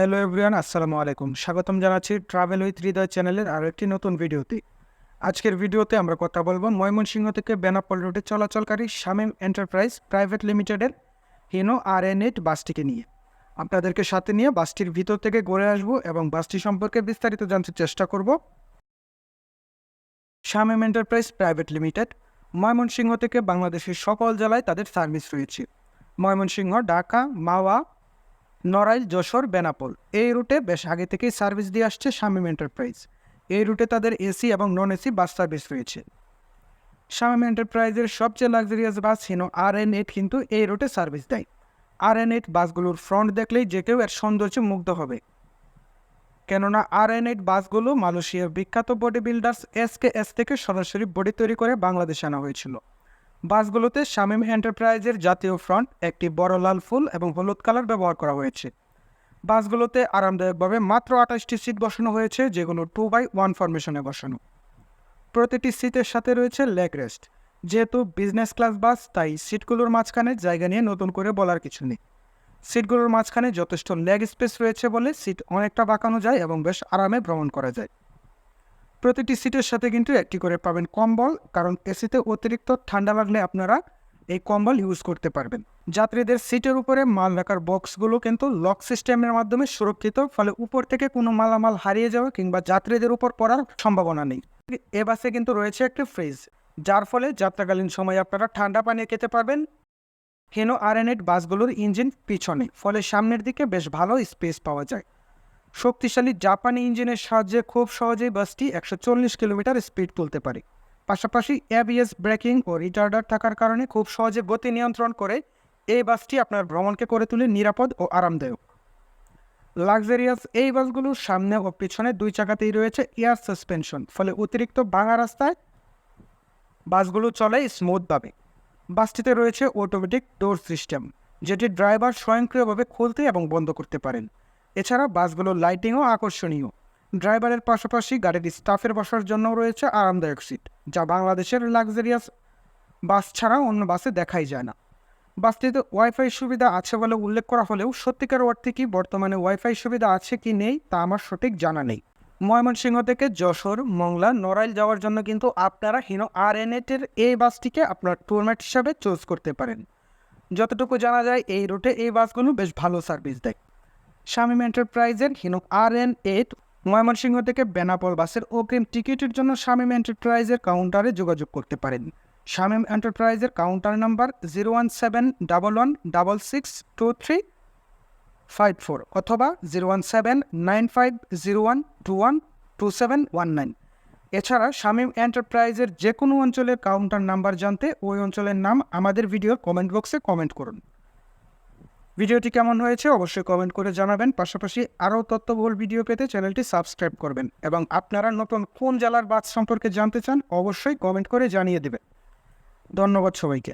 Hello everyone, আসসালামু আলাইকুম। স্বাগতম জানাচ্ছি ট্রাভেল উইথ হৃদয় চ্যানেলের আরও একটি নতুন ভিডিওতে। আজকের ভিডিওতে আমরা কথা বলব ময়মনসিংহ থেকে বেনাপল রোডে চলাচলকারী শামীম এন্টারপ্রাইজ প্রাইভেট লিমিটেডের হিনো আর এন এইট বাসটিকে নিয়ে। আপনাদেরকে সাথে নিয়ে বাসটির ভিতর থেকে ঘুরে আসব এবং বাসটি সম্পর্কে বিস্তারিত জানতে চেষ্টা করব। Shamim enterprise private limited, Mymensingh থেকে বাংলাদেশের সকল জেলায় তাদের সার্ভিস রয়েছে। ময়মনসিংহ, ঢাকা, মাওয়া নড়াইল, যশোর, বেনাপোল। এই রুটে বেশ আগে থেকেই সার্ভিস দিয়ে আসছে শামীম এন্টারপ্রাইজ। এই রুটে তাদের এসি এবং নন এসি বাস সার্ভিস রয়েছে। শামীম এন্টারপ্রাইজের সবচেয়ে luxurious bus Hino R N eight কিন্তু এই রুটে সার্ভিস দেয়। আর এন এইট বাসগুলোর ফ্রন্ট দেখলেই যে কেউ এর সৌন্দর্যে মুগ্ধ হবে। কেননা আর এন এইট বাসগুলো মালয়েশিয়ার বিখ্যাত body builders S K S থেকে সরাসরি বডি তৈরি করে বাংলাদেশে আনা হয়েছিল। বাসগুলোতে শামীম এন্টারপ্রাইজের জাতীয় ফ্রন্ট, একটি বড় লাল ফুল এবং হলুদ কালার ব্যবহার করা হয়েছে। বাসগুলোতে আরামদায়কভাবে মাত্র আঠাশটি সিট বসানো হয়েছে, যেগুলো টু বাই ওয়ান ফরমেশনে বসানো। প্রতিটি সিটের সাথে রয়েছে লেগ রেস্ট যেহেতু বিজনেস ক্লাস বাস তাই সিটগুলোর মাঝখানে জায়গা নিয়ে নতুন করে বলার কিছু নেই। সিটগুলোর মাঝখানে যথেষ্ট লেগ স্পেস রয়েছে বলে সিট অনেকটা বাঁকানো যায় এবং বেশ আরামে ভ্রমণ করা যায়। প্রতিটি সিটের সাথে কিন্তু একটি করে পাবেন কম্বল, কারণ এসিতে অতিরিক্ত ঠান্ডা লাগলে আপনারা এই কম্বল ইউজ করতে পারবেন। যাত্রীদের সিটের উপরে মাল রাখার বক্সগুলো কিন্তু লক সিস্টেমের মাধ্যমে সুরক্ষিত, ফলে উপর থেকে কোনো মালামাল হারিয়ে যাওয়া কিংবা যাত্রীদের উপর পড়ার সম্ভাবনা নেই। এ বাসে কিন্তু রয়েছে একটি ফ্রিজ যার ফলে যাত্রাকালীন সময় আপনারা ঠান্ডা পানীয় খেতে পারবেন। হেনো আর বাসগুলোর ইঞ্জিন পিছনে, ফলে সামনের দিকে বেশ ভালো স্পেস পাওয়া যায়। শক্তিশালী জাপানি ইঞ্জিনের সাহায্যে খুব সহজেই বাসটি একশো চল্লিশ কিলোমিটার স্পিড তুলতে পারে। পাশাপাশি এবিএস ব্রেকিং ও রিটার্ডার থাকার কারণে খুব সহজে গতি নিয়ন্ত্রণ করে এই বাসটি আপনার ভ্রমণকে করে তুলে নিরাপদ ও আরামদায়ক। লাক্সারিয়াস এই বাসগুলোর সামনে ও পিছনে দুই চাকাতেই রয়েছে এয়ার সাসপেনশন, ফলে অতিরিক্ত ভাঙা রাস্তায় বাসগুলো চলে স্মুথভাবে। বাসটিতে রয়েছে অটোমেটিক ডোর সিস্টেম, যেটি ড্রাইভার স্বয়ংক্রিয়ভাবে খুলতে এবং বন্ধ করতে পারেন। এছাড়া বাসগুলোর লাইটিংও আকর্ষণীয়। ড্রাইভারের পাশাপাশি গাড়ির স্টাফের বসার জন্য রয়েছে আরামদায়ক সিট, যা বাংলাদেশের লাক্সারিয়াস বাস ছাড়া অন্য বাসে দেখাই যায় না। বাসটিতে ওয়াইফাই সুবিধা আছে বলে উল্লেখ করা হলেও সত্যিকার অর্থে কি বর্তমানে ওয়াইফাই সুবিধা আছে কি নেই তা আমার সঠিক জানা নেই। ময়মনসিংহ থেকে যশোর, মংলা, নড়াইল যাওয়ার জন্য কিন্তু আপনারা হিনো আর এন এর এই বাসটিকে আপনার টুরমেট হিসাবে চুজ করতে পারেন। যতটুকু জানা যায় এই রুটে এই বাসগুলো বেশ ভালো সার্ভিস দেয়। শামীম এন্টারপ্রাইজের হিনুক আর এন এইট, ময়মনসিংহ থেকে বেনাপোল বাসের অগ্রিম টিকিটের জন্য শামীম এন্টারপ্রাইজের কাউন্টারে যোগাযোগ করতে পারেন। শামীম এন্টারপ্রাইজের counter number zero one seven double one double six two three five four অথবা zero one seven nine five zero one two one two seven one nine. এছাড়া শামীম এন্টারপ্রাইজের যে কোনো অঞ্চলের কাউন্টার নাম্বার জানতে ওই অঞ্চলের নাম আমাদের ভিডিওর কমেন্ট বক্সে কমেন্ট করুন। ভিডিওটি কেমন হয়েছে অবশ্যই কমেন্ট করে জানাবেন। পাশাপাশি আরও তথ্যবহুল ভিডিও পেতে চ্যানেলটি সাবস্ক্রাইব করবেন এবং আপনারা নতুন কোন জেলার বাস সম্পর্কে জানতে চান অবশ্যই কমেন্ট করে জানিয়ে দেবেন। ধন্যবাদ সবাইকে।